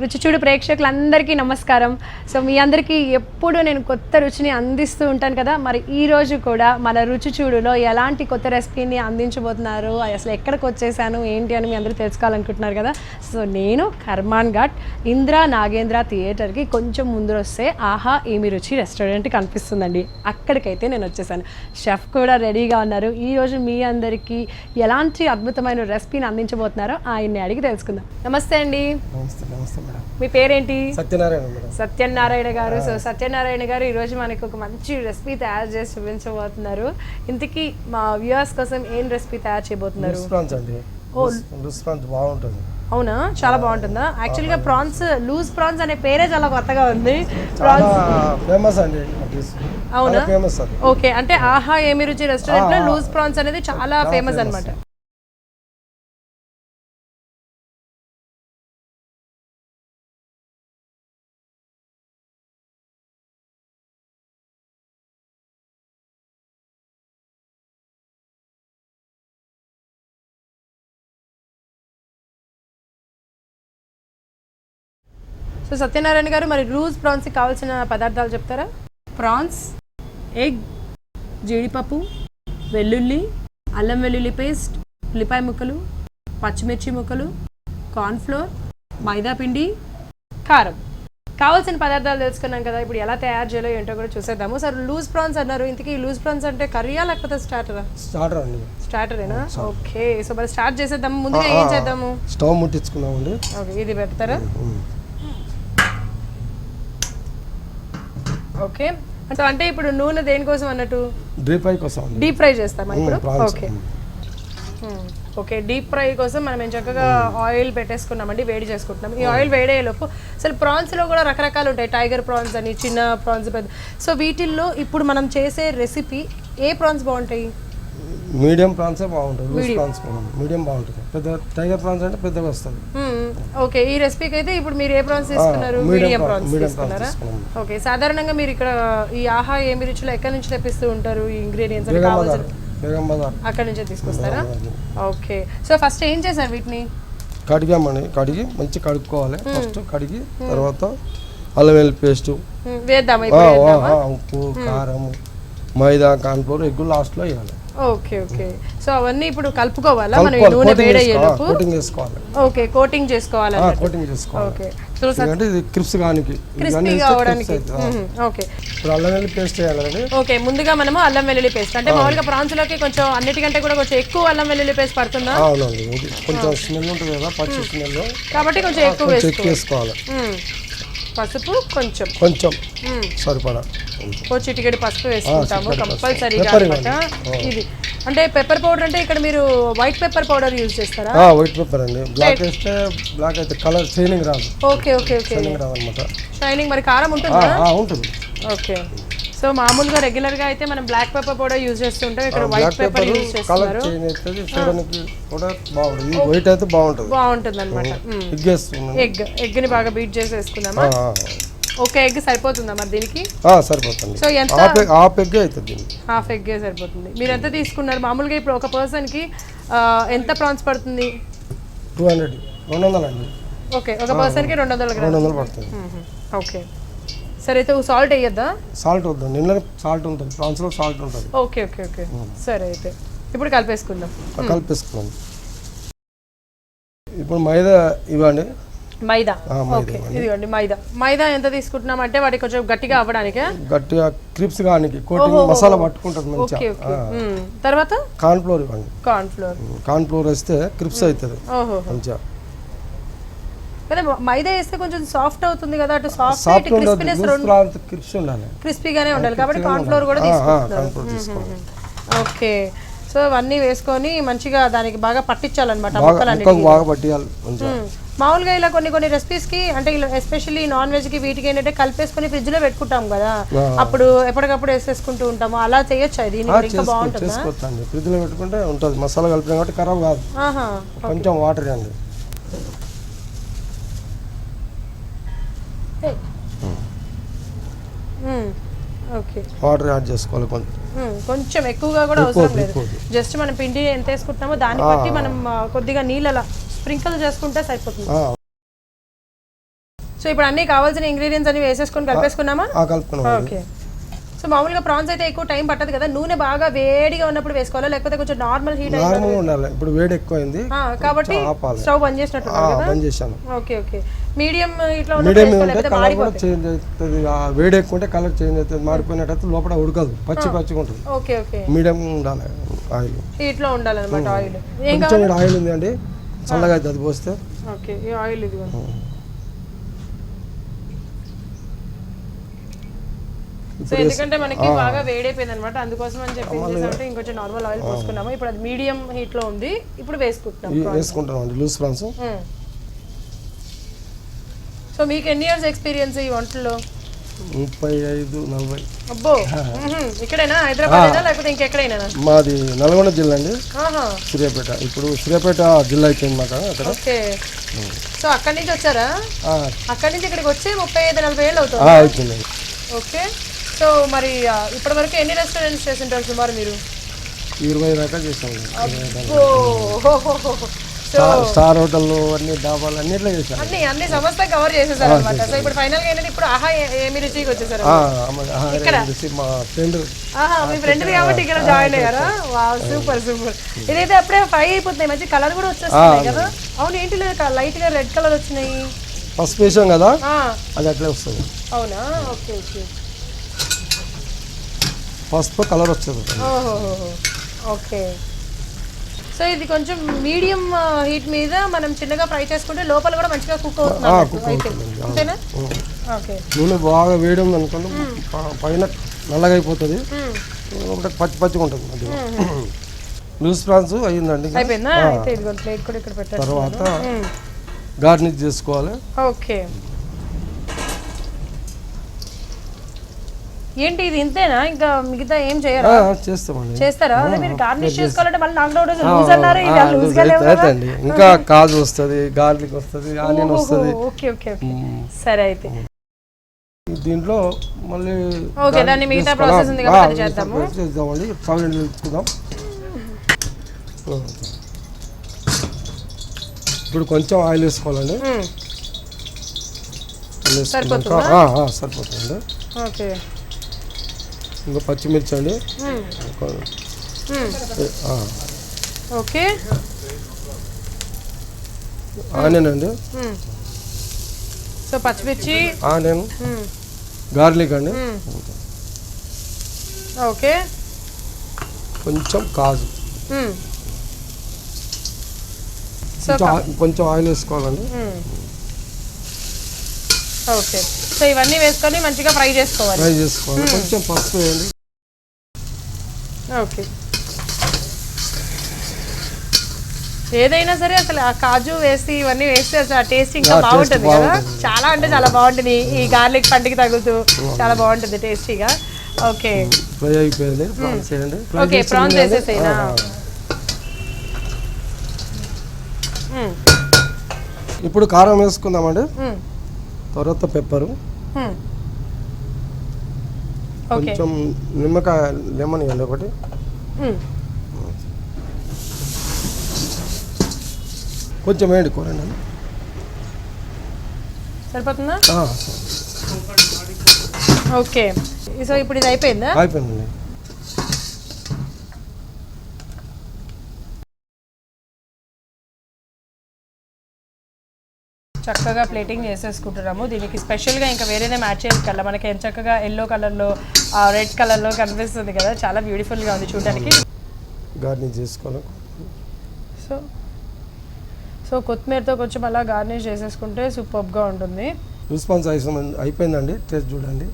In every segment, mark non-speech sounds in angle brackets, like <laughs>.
రుచిచూడు ప్రేక్షకులందరికీ నమస్కారం. సో మీ అందరికీ ఎప్పుడు నేను కొత్త రుచిని అందిస్తూ ఉంటాను కదా మరి ఈరోజు కూడా మన రుచిచూడులో ఎలాంటి కొత్త రెసిపీని అందించబోతున్నారు అసలు ఎక్కడికి వచ్చేసాను ఏంటి అని మీ అందరూ తెలుసుకోవాలనుకుంటున్నారు కదా. సో నేను కర్మాన్ ఘాట్ ఇందిరా నాగేంద్ర థియేటర్కి కొంచెం ముందు వస్తే ఆహా ఏమి రుచి రెస్టారెంట్ కనిపిస్తుందండి అక్కడికైతే నేను వచ్చేసాను. షెఫ్ కూడా రెడీగా ఉన్నారు. ఈరోజు మీ అందరికీ ఎలాంటి అద్భుతమైన రెసిపీని అందించబోతున్నారో ఆయన్ని అడిగి తెలుసుకుందాం. నమస్తే అండి. నమస్తే నమస్తే మేడం మీ పేరేంటి? సత్యనారాయణ మేడం. సత్యనారాయణ గారు. సో సత్యనారాయణ గారు ఈరోజు మనకి ఒక మంచి రెసిపీ తయారు చేసి చూపించబోతున్నారు. ఇంతకీ మా వ్యూవర్స్ కోసం ఏం రెసిపీ తయారు చేయబోతున్నారు? లూస్ ప్రాన్స్ అండి లూస్ ప్రాన్స్ బాగుంటుంది. అవునా? చాలా బాగుంటుందా? యాక్చువల్గా ప్రాన్స్ లూజ్ ప్రాన్స్ అనే పేరే చాలా కొత్తగా ఉంది. చాలా ఫేమస్ అండి అవునా? ఫేమస్ ఓకే అంటే ఆహా ఏమి రుచి రెస్టారెంట్లో లూజ్ ప్రాన్స్ అనేది చాలా ఫేమస్ అన్నమాట. సో సత్యనారాయణ గారు మరి లూజ్ ప్రాన్స్కి కావాల్సిన పదార్థాలు చెప్తారా? ప్రాన్స్ ఎగ్ జీడిపప్పు వెల్లుల్లి అల్లం వెల్లుల్లి పేస్ట్ ఉల్లిపాయ ముక్కలు పచ్చిమిర్చి ముక్కలు కార్న్ఫ్లోర్ మైదా పిండి కారం. కావాల్సిన పదార్థాలు తెలుసుకున్నాం కదా ఇప్పుడు ఎలా తయారు చేయాలో ఏంటో కూడా చూసేద్దాము. సార్ లూజ్ ప్రాన్స్ అన్నారు. ఇంతకీ లూజ్ ప్రాన్స్ అంటే కర్రీయా లేకపోతే స్టార్టరా? స్టార్టర్ అండి. స్టార్టరేనా? ఓకే సో మరి స్టార్ట్ చేసేద్దాము. ముందుగా ఏం చేద్దాము? స్టవ్ ముట్టించుకున్నామండి ఓకే ఇది పెడతారా? ఓకే. అంటే అంటే ఇప్పుడు నూనె దేనికోసం అన్నట్టు? డ్రీప్ ఫ్రై కోసం డీప్ ఫ్రై చేస్తామా ఇప్పుడు? ఓకే. ఓకే డీప్ ఫ్రై కోసం మనం ఏం చక్కగా ఆయిల్ పెట్టేసుకున్నామండి వేడి చేసుకుంటున్నాం. ఈ ఆయిల్ వేడేలోపు అసలు ప్రాన్స్లో కూడా రకరకాలు ఉంటాయి టైగర్ ప్రాన్స్ అని చిన్న ప్రాన్స్ పెద్ద సో వీటిల్లో ఇప్పుడు మనం చేసే రెసిపీ ఏ ప్రాన్స్ బాగుంటాయి? మీడియం ప్రాన్సే బాగుంటుంది లూస్ ప్రాన్స్ మీడియం బాగుంటుంది. పెద్ద టైగర్ ప్రాన్స్ అంటే పెద్దగా వస్తుంది. ఓకే ఈ రెసిపీకి అయితే ఇప్పుడు మీరు ఏ ప్రాన్స్ తీసుకున్నారు? మీడియం ప్రాన్స్ తీసుకున్నారా. ఓకే సాధారణంగా మీరు ఇక్కడ ఈ ఆహా ఏమి రుచిలో ఎక్కడి నుంచి తెప్పిస్తూ ఉంటారు? ఈ ఇంగ్రీడియంట్స్ కావాల్సిన బజార్. బేగం బజార్. అక్కడ నుంచే తీసుకొస్తారా? ఓకే. సో ఫస్ట్ ఏం చేశారు వీటిని? కడిగామని కడిగి మంచి కడుక్కోవాలి. ఫస్ట్ కడిగి తర్వాత అల్లం వెల్లుల్లి పేస్టు వేద్దామా? ఉప్పు కారం మైదా కాన్ఫ్లోర్ ఎగ్గు లాస్ట్లో వేయాలి. Okay okay. సో అవన్నీ ఇప్పుడు కలుపుకోవాలా? మనం ఈ నూనె వేడయ్యేలోపు కోటింగ్ చేసుకోవాలి. ఓకే కోటింగ్ చేసుకోవాలి కోటింగ్ చేసుకోవాలి. ఓకే. ఎందుకంటే ఇది క్రిప్స్ కానికి క్రిస్పీ కావడానికి. మ్మ్, ఓకే. ఇప్పుడు అల్లం వెల్లుల్లి పేస్ట్ వేయాలండి ఓకే ముందుగా మనము అల్లం వెల్లుల్లి పేస్ట్. అంటే మామూలుగా ప్రాన్స్లోకి కొంచెం అన్నిటికంటే కూడా కొంచెం ఎక్కువ అల్లం వెల్లుల్లి పేస్ట్ పడుతుందా? అవునండి. కొంచెం స్మెల్ ఉంటుంది కదా పచ్చి స్మెల్. కాబట్టి కొంచెం ఎక్కువ వేసుకోవాలి. పసుపు కొంచెం. కొంచెం. సరిపడా. ఓ చిటికెడు పసుపు వేసుకుంటాము. కంపల్సరీగా అనమాట ఇది. అంటే పెప్పర్ పౌడర్ అంటే ఇక్కడ మీరు వైట్ పెప్పర్ పౌడర్ యూజ్ చేస్తారా? ఆ, వైట్ పేపర్ అండి. బ్లాక్ వేస్తే బ్లాక్ అయితే కలర్ షైనింగ్ రాదు. Okay okay okay. షైనింగ్ రాదు అనమాట షైనింగ్ మరి కారం ఉంటుందా? ఉంటుంది. ఓకే. సో మామూలుగా రెగ్యులర్గా అయితే మనం బ్లాక్ పెప్పర్ పౌడర్ యూజ్ చేస్తుంటాం. ఇక్కడ వైట్ పేపర్ యూజ్ కలర్ చేస్తున్నారు. చూడడానికి కూడా బాగుంటుంది. ఇది వైట్ అయితే బాగుంటుంది. బాగుంటుంది అనమాట ఎగ్ని బాగా బీట్ చేసి వేసుకుందామా ఒక ఎగ్ సరిపోతుందా మరి దీనికి? సరిపోతుంది. సో ఎంత? హాఫ్ ఎగ్ అవుతుంది హాఫ్ ఎగ్ సరిపోతుంది. మీరు ఎంత తీసుకున్నారు? మామూలుగా ఇప్పుడు ఒక పర్సన్కి ఎంత ప్రాన్స్ పడుతుంది? టూ హండ్రెడ్ రెండు వందలు అండి ఓకే ఒక పర్సన్కి రెండు వందల రెండు వందలు పడుతుంది. ఓకే. సరే అయితే సాల్ట్ వేయద్దా? సాల్ట్ వద్దు. నిన్న సాల్ట్ ఉంటుంది. ప్రాన్స్లో సాల్ట్ ఉంటుంది. Okay okay okay. సరే అయితే. ఇప్పుడు కలిపేసుకుందాం. కలిపేసుకున్నాం ఇప్పుడు మైదా ఇవ్వండి. మైదా. ఓకే ఇదిగోండి మైదా. మైదా ఎంత తీసుకుంటున్నాం అంటే వాటికి కొంచెం గట్టిగా అవ్వడానికే? గట్టిగా క్రిప్స్ కానీ కోటింగ్ మసాలా పట్టుకుంటుంది మంచిగా. తర్వాత? కార్న్ ఫ్లోర్ ఇవ్వండి. Corn flour. కార్న్ ఫ్లోర్ వేస్తే క్రిప్స్ అవుతుంది. ఓహో. మంచిగా. మైదా వేస్తే కొంచెం సాఫ్ట్ అవుతుంది కదా అటు సాఫ్ట్ సాఫ్ట్ ఉండదు క్రిప్స్ ఉండాలి. క్రిస్పీగానే ఉండాలి. కాబట్టి కార్న్ ఫ్లోర్ కూడా తీసుకోవాలి. ఓకే. సో అవన్నీ వేసుకొని మంచిగా దానికి బాగా పట్టించాలన్నమాట బాగా మంచిగా. మామూలుగా ఇలా కొన్ని కొన్ని recipes కి అంటే ఇలా ఎస్పెషల్లీ నాన్ వెజ్కి వీటికి ఏంటంటే కలిపేసుకొని ఫ్రిడ్జ్లో పెట్టుకుంటాం కదా. అప్పుడు ఎప్పటికప్పుడు వేసేసుకుంటూ ఉంటాము. అలా చేయొచ్చా ఇంకా బాగుంటుందా? అండి ఫ్రిడ్జ్లో పెట్టుకుంటే ఉంటుంది. మసాలా కలిపిన కాబట్టి ఖరాబ్ కాదు. కొంచెం వాటర్ అండి ఓకే వాటర్ యాడ్ చేసుకోవాలి కొంచెం కొంచెం ఎక్కువగా కూడా అవసరం లేదు. జస్ట్ మనం పిండి ఎంత వేసుకుంటున్నామో దాన్ని బట్టి మనం ఆ, కొద్దిగా నీళ్ళ స్ప్రింకిల్ చేసుకుంటే సరిపోతుంది. సో ఇప్పుడు అన్ని కావాల్సిన ఇంగ్రీడియంట్స్ అన్ని వేసేసుకొని కలిపేసుకున్నామా? ఆ కలుపుకున్నాం. ఓకే సో మామూలుగా ప్రాన్స్ అయితే ఎక్కువ టైం పట్టదు కదా నూనె బాగా వేడిగా ఉన్నప్పుడు వేసుకోవాలా? లేకపోతే కొంచెం నార్మల్ హీట్ నార్మల్గా ఉండాలి. ఇప్పుడు వేడి ఎక్కువైంది కాబట్టి స్టవ్ బంద్ చేసినట్టు బంద్ చేశాను. Okay okay. మీడియం ఇట్లా మీడియం ఉంటే కలర్ కూడా చేంజ్ అవుతుంది. ఆ వేడి ఎక్కువ ఉంటే కలర్ చేంజ్ అవుతుంది. మాడిపోయినట్టయితే లోపల ఉడకదు. పచ్చి పచ్చిగా ఉంటుంది. Okay okay. మీడియం ఉండాలి ఆయిల్. హీట్లో ఉండాలన్నమాట ఆయిల్. ఏం కొంచెం ఆయిల్ ఉంది అండి. చల్లగా అది పోస్తే. ఓకే ఈ ఆయిల్ ఇది సో ఎందుకంటే మనకి బాగా వేడైపోయింది అనమాట అందుకోసం అని చెప్పి ఇంకొంచెం నార్మల్ ఆయిల్ పోసుకున్నాము. ఇప్పుడు అది మీడియం హీట్లో ఉంది. ఇప్పుడు వేసుకుంటున్నాం వేసుకుంటాం అండి. లూజ్ ఫ్రాన్స్ సో మీకు ఎన్ని ఇయర్స్ ఎక్స్పీరియన్స్ ఈ వంటల్లో? ముప్పై ఐదు నలభై. అబ్బో. ఇక్కడేనా? హైదరాబాద్ లేకపోతే ఇంకెక్కడైనా? మాది నల్గొండ జిల్లా అండి. సూర్యాపేట. ఇప్పుడు సూర్యాపేట జిల్లా అయిపోయింది మాకు అక్కడ. ఓకే. సో అక్కడి నుంచి వచ్చారా? అక్కడి నుంచి ఇక్కడికి వచ్చి ముప్పై ఐదు నలభై ఏళ్ళు అవుతుంది. ఓకే. సో మరి ఇప్పటి వరకు ఎన్ని రెస్టారెంట్స్ చేసింటారు సుమారు మీరు? ఇరవై దాకా చేసామండి ఓ సో స్టార్- హోటల్ అన్ని డాబాలు అన్ని ఇట్లా చేశాను అన్ని అన్ని సంస్థ కవర్ చేసేసారు అనమాట సో ఇప్పుడు ఫైనల్గా ఏంటంటే ఇప్పుడు ఆహా ఏమి రుచికి వచ్చేసారు మా ఫ్రెండ్ ఆహా మీ ఫ్రెండ్ కాబట్టి ఇక్కడ జాయిన్ అయ్యారా? వావ్ సూపర్ సూపర్ ఇదైతే అప్పుడే ఫ్రై అయిపోతున్నాయి. మంచి కలర్ కూడా వచ్చేస్తున్నాయి కదా? అవును. ఏంటి లైట్గా రెడ్ కలర్ వచ్చినాయి? ఫస్ట్ వేసాం కదా? అది అట్లే వస్తుంది. అవునా? Okay okay. పసుపు కలర్ ఓహోహోహో. ఓకే. సో ఇది కొంచెం మీడియం హీట్ మీద మనం చిన్నగా ఫ్రై చేసుకుంటే లోపల కూడా మంచిగా కుక్ అవుతుంది నూనె బాగా వేడి ఉంది అనుకోండి పైన నల్లగా అయిపోతుంది. లోపల పచ్చి పచ్చిగా ఉంటుంది లూజ్ ప్రాన్స్ అయ్యిందండి ఇంకా. అయిపోయిందా? అయితే ఇది ప్లేట్ కూడా ఇక్కడ పెట్టారు తర్వాత గార్నిష్ చేసుకోవాలి. ఓకే. ఏంటి ఇది ఇంతేనా? ఇంకా మిగతా ఏం చేయరా? చేస్తామండి. చేస్తారా? అదే మీరు గార్నిష్ చేసుకోవాలంటే మళ్ళీ నాకు డౌట్ లూజ్ అన్నారు ఇది లూజ్గా కదా ఇంకా కాజు వస్తుంది గార్లిక్ వస్తుంది ఆనియన్ వస్తుంది. Okay okay okay. సరే అయితే. దీంట్లో మళ్ళీ ఓకే దాన్ని మిగతా ప్రాసెస్ ఉంది అది చేద్దాము. చేద్దామండి. ఎండ్ పెట్టుకుందాం ఇప్పుడు కొంచెం ఆయిల్ వేసుకోవాలండి. మ్మ్. ఆయిల్ వేసుకున్నాక సరిపోతుందా? ఆ, ఆ, సరిపోతుంది ఓకే. ఇంకా పచ్చిమిర్చి అండి ఓకే. ఆనియన్ అండి. సో పచ్చిమిర్చి. ఆనియన్. గార్లిక్ అండి. ఓకే. కొంచెం కాజు. కొంచెం ఆయిల్ వేసుకోవాలండి. ఓకే. సో ఇవన్నీ వేసుకొని మంచిగా ఫ్రై చేసుకోవాలి. ఫ్రై చేసుకోవాలి. కొంచెం పసుపు వేయండి. ఓకే. ఏదైనా సరే అసలు ఆ కాజు వేసి ఇవన్నీ వేస్తే అసలు ఆ టేస్ట్ ఇంకా బాగుంటుంది కదా. చాలా అంటే చాలా బాగుంటుంది. ఈ గార్లిక్ పంటికి తగులుతూ చాలా బాగుంటుంది టేస్టీగా. ఓకే. ఫ్రై అయిపోయింది. Prawns fry okay prawns. వేసేసేనా. ఇప్పుడు కారం వేసుకుందామండి. తర్వాత పెప్పరు. కొంచెం నిమ్మకాయ లెమన్ ఇవ్వండి ఒకటి. కొంచెం వేయండి కూరండి సరిపోతుందా? ఓకే. సో ఇప్పుడు ఇది అయిపోయిందా? అయిపోయిందండి. చక్కగా ప్లేటింగ్ చేసేసుకుంటున్నాము. దీనికి స్పెషల్గా ఇంకా వేరేదేం యాడ్ చేసుకోవాలి మనకి ఎంత చక్కగా ఎల్లో కలర్లో రెడ్ కలర్లో కనిపిస్తుంది కదా. చాలా బ్యూటిఫుల్గా ఉంది చూడడానికి. గార్నిష్ చేసుకోవాలి. సో సో కొత్తిమీరతో కొంచెం అలా గార్నిష్ చేసేసుకుంటే సూపర్గా ఉంటుంది. రెస్పాన్స్ అయిపోయింది అయిపోయిందండి. టేస్ట్ చూడండి.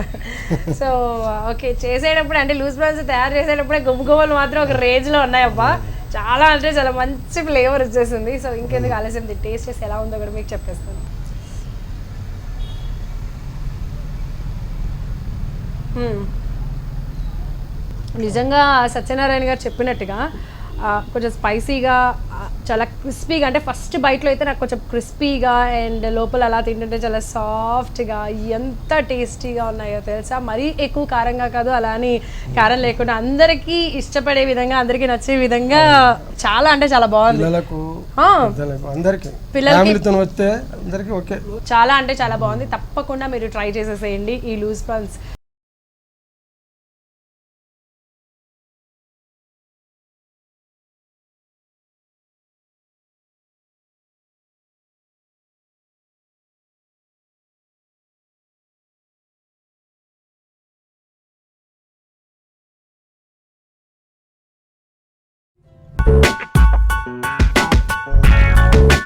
<laughs> So okay. చేసేటప్పుడు అంటే లూజ్ ప్రాన్స్ తయారు చేసేటప్పుడే గుమ్మగుమ్మలు మాత్రం ఒక రేంజ్లో ఉన్నాయబ్బా. చాలా అంటే చాలా మంచి ఫ్లేవర్ వచ్చేసింది. సో ఇంకెందుకు ఆలస్యం టేస్ట్ చేసి ఎలా ఉందో కూడా మీకు చెప్పేస్తాను. నిజంగా సత్యనారాయణ గారు చెప్పినట్టుగా కొంచెం స్పైసీగా చాలా క్రిస్పీగా అంటే ఫస్ట్ బైట్లో అయితే నాకు కొంచెం క్రిస్పీగా అండ్ లోపల అలా తింటుంటే చాలా సాఫ్ట్గా ఎంత టేస్టీగా ఉన్నాయో తెలుసా? మరీ ఎక్కువ కారంగా కాదు అలా అని కారం లేకుండా అందరికీ ఇష్టపడే విధంగా అందరికీ నచ్చే విధంగా చాలా అంటే చాలా బాగుంది. పిల్లలకు చాలా అంటే చాలా బాగుంది. తప్పకుండా మీరు ట్రై చేసేసేయండి ఈ లూజ్ ప్రాన్స్